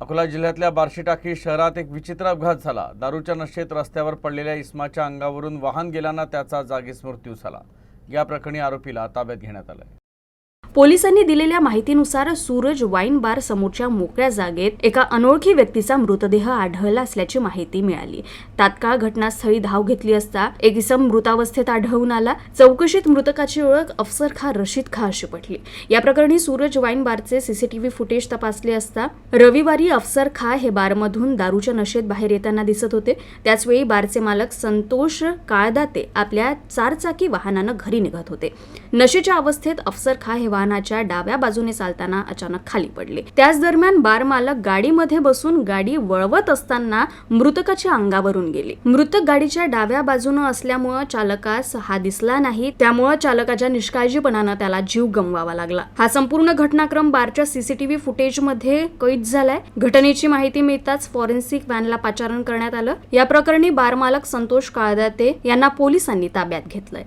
अकोला जिल्ह्यातल्या बार्शी टाकी शहरात एक विचित्र अपघात झाला. दारूच्या नशेत रस्त्यावर पडलेल्या इस्माच्या अंगावरून वाहन गेल्यानं त्याचा जागीच मृत्यू झाला. या प्रकरणी आरोपीला ताब्यात घेण्यात आलंय. पोलिसांनी दिलेल्या माहितीनुसार सूरज वाईन बार समोरच्या मोकळ्या जागेत एका अनोळखी व्यक्तीचा मृतदेह आढळला असल्याची माहिती मिळाली. तात्काळ घटनास्थळी धाव घेतली असता एक इसम मृतावस्थेत आढळून आला. चौकशीत मृतकाची ओळख अफसर खा रशीद खा अशी पटली. या प्रकरणी सूरज वाईन बारचे सीसीटीव्ही फुटेज तपासले असता रविवारी अफसर खा हे बारमधून दारूच्या नशेत बाहेर येताना दिसत होते. त्याचवेळी बारचे मालक संतोष काळदाते आपल्या चारचाकी वाहनानं घरी निघत होते. नशेच्या अवस्थेत अफसर खा हे वाहनाच्या डाव्या बाजूने चालताना अचानक खाली पडले. त्याच दरम्यान बार मालक गाडीमध्ये बसून गाडी वळवत असताना मृतकाच्या अंगावरून गेले. मृतक गाडीच्या डाव्या बाजूनं असल्यामुळं चालकास हा दिसला नाही त्यामुळं चालकाच्या निष्काळजीपणानं त्याला जीव गमवावा लागला. हा संपूर्ण घटनाक्रम बारच्या सीसीटीव्ही फुटेजमध्ये कैद झालाय. घटनेची माहिती मिळताच फॉरेन्सिक व्हॅनला पाचारण करण्यात आलं. या प्रकरणी बार मालक संतोष काळदाते यांना पोलिसांनी ताब्यात घेतलंय.